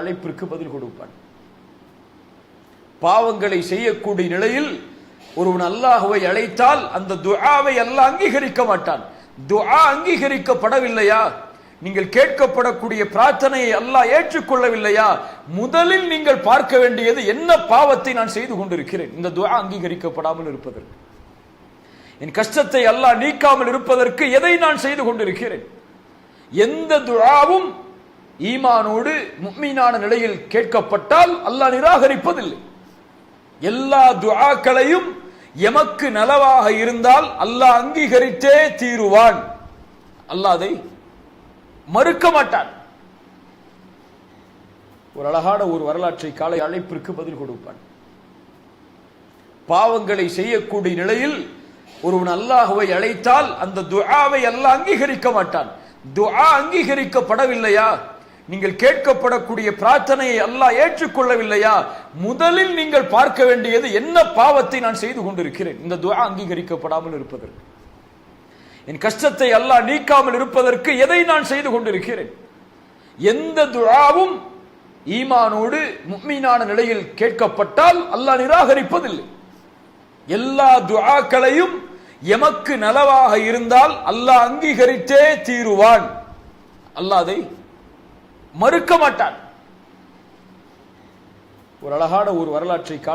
அழைப்பிற்கு பதில் கொடுப்பான். பாவங்களை செய்யக்கூடிய நிலையில் ஒருவன் அல்லாஹுவை அழைத்தால் அந்த துஆவை அல்லாஹ் அங்கீகரிக்க மாட்டான். துஆ அங்கீகரிக்கப்படவில்லையா? நீங்கள் கேட்கப்படக்கூடிய பிரார்த்தனையை அல்லாஹ் ஏற்றுக்கொள்ளவில்லையா? முதலில் நீங்கள் பார்க்க வேண்டியது என்ன பாவத்தை நான் செய்து கொண்டிருக்கிறேன்? இந்த துஆ அங்கீகரிக்கப்படாமல் இருப்பதற்கு. என் கஷ்டத்தை அல்லாஹ் நீக்காமல் இருப்பதற்கு எதை நான் செய்து கொண்டிருக்கிறேன்? எந்த துழாவும் ஈமானோடு முக்மீனான நிலையில் கேட்கப்பட்டால் அல்லாஹ் நிராகரிப்பதில்லை. எல்லா துஆக்களையும் எமக்கு நலவாக இருந்தால் அல்லாஹ் அங்கீகரித்தே தீருவான். அல்லாதை மறுக்க மாட்டான். ஒரு அழகான ஒரு வரலாற்றை காலை அழைப்பிற்கு பதில் கொடுப்பான். பாவங்களை செய்யக்கூடிய நிலையில் ஒருவன் அல்லாஹுவை அழைத்தால் அந்த துஆவை அல்லாஹ் அங்கீகரிக்க மாட்டான். துஆ அங்கீகரிக்கப்படவில்லையா? நீங்கள் கேட்கப்படக்கூடிய பிரார்த்தனையை அல்லாஹ் ஏற்றுக்கொள்ளவில்லையா? முதலில் நீங்கள் பார்க்க வேண்டியது என்ன பாவத்தை நான் செய்து கொண்டிருக்கிறேன்? இந்த துவா அங்கீகரிக்கப்படாமல் இருப்பதற்கு. என் கஷ்டத்தை அல்லாஹ் நீக்காமல் இருப்பதற்கு எதை நான் செய்து கொண்டிருக்கிறேன்? எந்த துழாவும் ஈமானோடு முக்மீனான நிலையில் கேட்கப்பட்டால் அல்லாஹ் நிராகரிப்பதில்லை. எல்லா துஆக்களையும் எமக்கு நலவாக இருந்தால் அல்லாஹ் அங்கீகரித்தே தீருவான். அல்லாதை மறுக்க மாட்டான் ஒரு அழகான ஒரு வரலாற்றை காலை